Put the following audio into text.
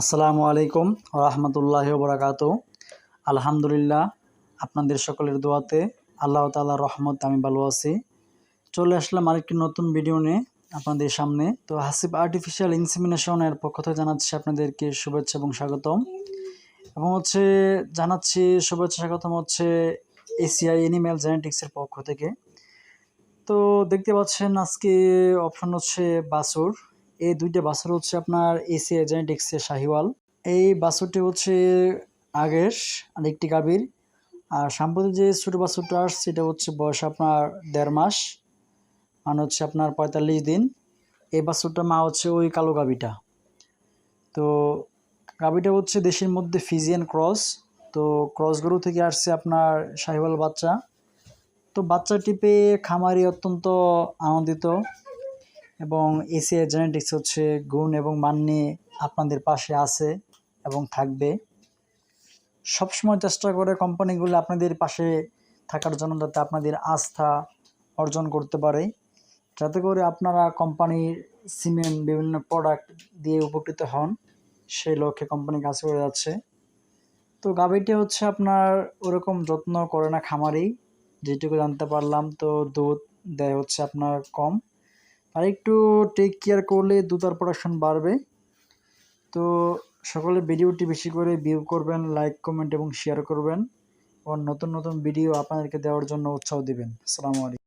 আসসালামু আলাইকুম রহমতুল্লাহ বরাকাত আলহামদুলিল্লাহ, আপনাদের সকলের দোয়াতে আল্লাহ তাআলার রহমত আমি ভালো আছি। চলে আসলাম আরেকটি নতুন ভিডিও নিয়ে আপনাদের সামনে। তো হাসিব আর্টিফিশিয়াল ইনসিমিনেশনের পক্ষ থেকে জানাচ্ছি আপনাদেরকে শুভেচ্ছা এবং স্বাগতম। এবং হচ্ছে জানাচ্ছি শুভেচ্ছা স্বাগতম হচ্ছে এসিআই এনিম্যাল জেনেটিক্সের পক্ষ থেকে। তো দেখতে পাচ্ছেন আজকে অপশন হচ্ছে বাসুর এই দুইটা বাছুর হচ্ছে আপনার এসি জেনেটিক্সের শাহিওয়াল। এই বাছুরটি হচ্ছে আগের আরেকটি গাভীর। আর সাম্প্রতিক যে ছোটো বাছুরটা আসছে সেটা হচ্ছে বয়স আপনার দেড় মাস মানে হচ্ছে আপনার পঁয়তাল্লিশ দিন। এই বাছুরটা মা হচ্ছে ওই কালো গাভীটা। তো গাভীটা হচ্ছে দেশের মধ্যে ফিজিয়ান ক্রস তো ক্রস গরু থেকে আসছে আপনার শাহিওয়াল বাচ্চা। তো বাচ্চাটি পেয়ে খামারি অত্যন্ত আনন্দিত। এবং এসিআই জেনেটিক্স হচ্ছে গুণ এবং মান নিয়ে আপনাদের পাশে আছে এবং থাকবে। সবসময় চেষ্টা করে কোম্পানিগুলো আপনাদের পাশে থাকার জন্য যাতে আপনাদের আস্থা অর্জন করতে পারে। যাতে করে আপনারা কোম্পানির সিমেন্ট বিভিন্ন প্রোডাক্ট দিয়ে উপকৃত হন, সেই লক্ষ্যে কোম্পানি কাজ করে যাচ্ছে। তো গাভীটি হচ্ছে আপনার ওরকম যত্ন করে না খামারেই, যেটুকু জানতে পারলাম তো দুধ দেয় হচ্ছে আপনার কম। আর একটু টেক কেয়ার করলে দুতার প্রোডাকশন বাড়বে। তো সকলে ভিডিওটি বেশি করে ভিউ করবেন লাইক কমেন্ট এবং শেয়ার করবেন। ও নতুন নতুন ভিডিও আপনাদেরকে দেওয়ার জন্য উৎসাহ দেবেন। আসসালামু আলাইকুম।